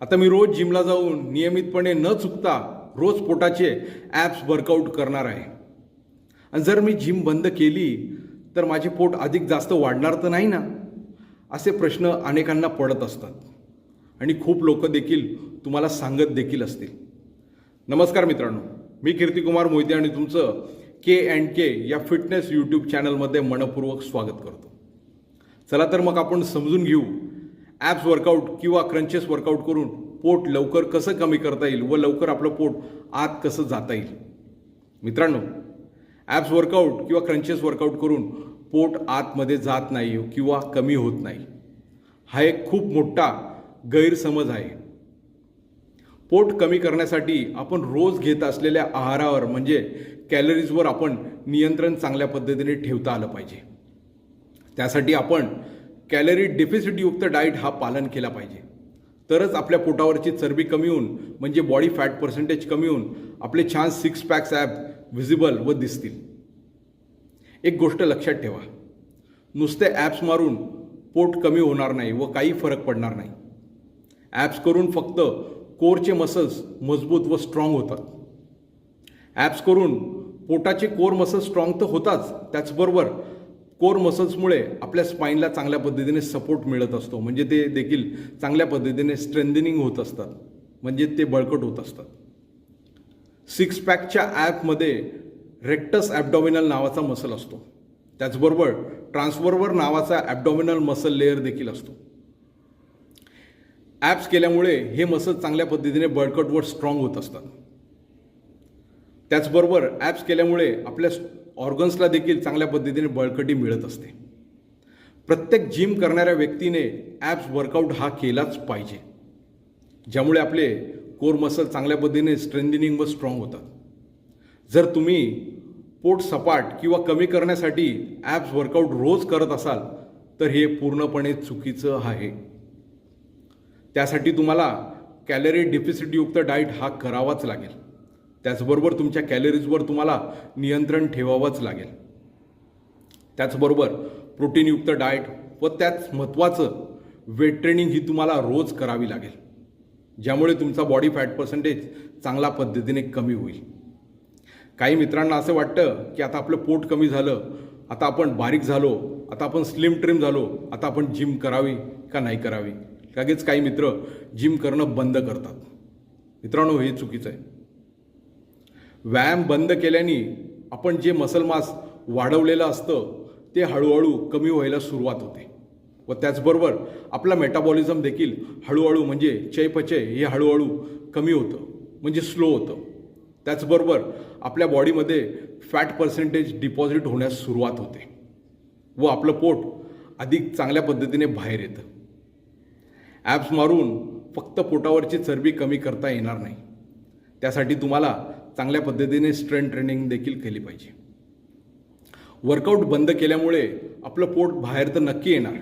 आता मी रोज जिमला जाऊन नियमितपणे न चुकता रोज पोटाचे ॲप्स वर्कआउट करणार आहे. आणि जर मी जिम बंद केली तर माझे पोट अधिक जास्त वाढणार तर नाही ना? असे प्रश्न अनेकांना पडत असतात. आणि खूप लोक देखील तुम्हाला सांगत देखील असतील. नमस्कार मित्रांनो मी कीर्तिकुमार मोहिते आणि तुमचं के अँड के या फिटनेस यूट्यूब चॅनलमध्ये मनपूर्वक स्वागत करतो. चला तर मग आपण समजून घेऊ ॲप्स वर्कआउट किंवा क्रंचेस वर्कआउट करून पोट लवकर कसं कमी करता येईल व लवकर आपलं पोट आत कसं जाता येईल? मित्रांनो ॲप्स वर्कआउट किंवा क्रंचेस वर्कआउट करून पोट आतमध्ये जात नाही किंवा कमी होत नाही. हा एक खूप मोठा गैरसमज आहे. पोट कमी करण्यासाठी आपण रोज घेत असलेल्या आहारावर म्हणजे कॅलरीजवर आपण नियंत्रण चांगल्या पद्धतीने ठेवता आलं पाहिजे. त्यासाठी आपण कॅलरी डेफिसिटयुक्त डाएट हा पालन केला पाहिजे. तरच आपल्या पोटावरची चरबी कमी होऊन म्हणजे बॉडी फॅट पर्सेंटेज कमी होऊन आपले छान सिक्स पॅक्स ॲप व्हिजिबल व दिसतील. एक गोष्ट लक्षात ठेवा. नुसते ॲप्स मारून पोट कमी होणार नाही व काही फरक पडणार नाही. ॲप्स करून फक्त कोरचे मसल्स मजबूत व स्ट्रॉंग होतात. ॲप्स करून पोटाचे कोर मसल्स स्ट्रॉंग तर होताच त्याचबरोबर कोर मसल्समुळे आपल्या स्पाईनला चांगल्या पद्धतीने सपोर्ट मिळत असतो. म्हणजे ते देखील चांगल्या पद्धतीने स्ट्रेंथनिंग होत असतात. म्हणजे ते बळकट होत असतात. सिक्स पॅकच्या ॲपमध्ये रेक्टस ॲबडॉमिनल नावाचा मसल असतो. त्याचबरोबर ट्रान्सफॉर्वर नावाचा ॲबडॉमिनल मसल लेअर देखील असतो. ॲप्स केल्यामुळे हे मसल चांगल्या पद्धतीने बळकट व स्ट्रॉंग होत असतात. त्याचबरोबर ॲप्स केल्यामुळे आपल्या ऑर्गन्सला देखील चांगल्या पद्धतीने बळकटी मिळत असते. प्रत्येक जिम करणाऱ्या व्यक्तीने ॲप्स वर्कआउट हा केलाच पाहिजे ज्यामुळे आपले कोर मसल चांगल्या पद्धतीने स्ट्रेंथनिंग व स्ट्रॉंग होतात. जर तुम्ही पोट सपाट किंवा कमी करण्यासाठी ॲप्स वर्कआउट रोज करत असाल तर हे पूर्णपणे चुकीचं आहे. त्यासाठी तुम्हाला कॅलरी डिफिसिटयुक्त डाएट हा करावाच लागेल. त्याचबरोबर तुमच्या कॅलरीजवर तुम्हाला नियंत्रण ठेवावंच लागेल. त्याचबरोबर प्रोटीनयुक्त डाएट व त्याच महत्त्वाचं वेट ट्रेनिंग ही तुम्हाला रोज करावी लागेल. ज्यामुळे तुमचा बॉडी फॅट पर्सेंटेज चांगल्या पद्धतीने कमी होईल. काही मित्रांना असं वाटतं की आता आपलं पोट कमी झालं आता आपण बारीक झालो आता आपण स्लिम ट्रिम झालो आता आपण जिम करावी का नाही करावी? लगेच काही मित्र जिम करणं बंद करतात. मित्रांनो हे चुकीचं आहे. व्यायाम बंद केल्याने आपण जे मसल मास वाढवलेलं असतं ते हळूहळू कमी व्हायला सुरुवात होते. व त्याचबरोबर आपला मेटाबॉलिझम देखील हळूहळू म्हणजे चयपचय हे हळूहळू कमी होतं म्हणजे स्लो होतं. त्याचबरोबर आपल्या बॉडीमध्ये फॅट पर्सेंटेज डिपॉझिट होण्यास सुरुवात होते. व आपलं पोट अधिक चांगल्या पद्धतीने बाहेर येतं. ॲप्स मारून फक्त पोटावरची चरबी कमी करता येणार नाही. त्यासाठी तुम्हाला चांगल्या पद्धतीने स्ट्रेंथ ट्रेनिंग देखील केली पाहिजे. वर्कआउट बंद केल्यामुळे आपलं पोट बाहेर तर नक्की येणार.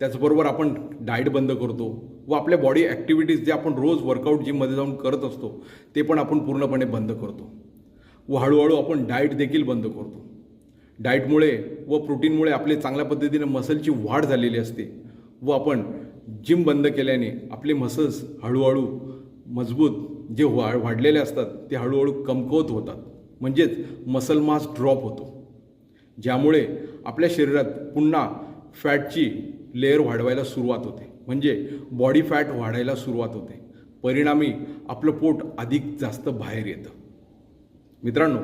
त्याचबरोबर आपण डाएट बंद करतो व आपल्या बॉडी ॲक्टिव्हिटीज जे आपण रोज वर्कआउट जिममध्ये जाऊन करत असतो ते पण आपण पूर्णपणे बंद करतो. व हळूहळू आपण डाएट देखील बंद करतो. डाएटमुळे व प्रोटीनमुळे आपले चांगल्या पद्धतीने मसलची वाढ झालेली असते व आपण जिम बंद केल्याने आपले मसल्स हळूहळू मजबूत जे वा वाढलेले असतात ते हळूहळू कमकवत होतात. म्हणजेच मसल मास ड्रॉप होतो. ज्यामुळे आपल्या शरीरात पुन्हा फॅटची लेअर वाढवायला सुरुवात होते. म्हणजे बॉडी फॅट वाढायला सुरुवात होते. परिणामी आपलं पोट अधिक जास्त बाहेर येतं. मित्रांनो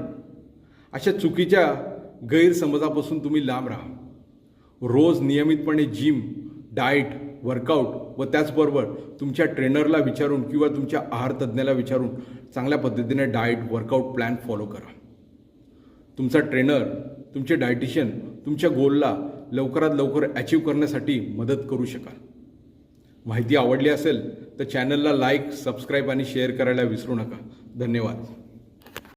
अशा चुकीच्या गैरसमजापासून तुम्ही लांब राहा. रोज नियमितपणे जिम डाएट वर्कआउट व त्याचबरोबर तुमच्या ट्रेनरला विचारून किंवा तुमच्या आहार तज्ज्ञाला विचारून चांगल्या पद्धतीने डाएट वर्कआउट प्लॅन फॉलो करा. तुमचा ट्रेनर तुमचे डायटिशियन तुमच्या गोलला लवकरात लवकर अचीव करण्यासाठी मदत करू शकाल. माहिती आवडली असेल तर चॅनलला लाईक सबस्क्राईब आणि शेअर करायला विसरू नका. धन्यवाद.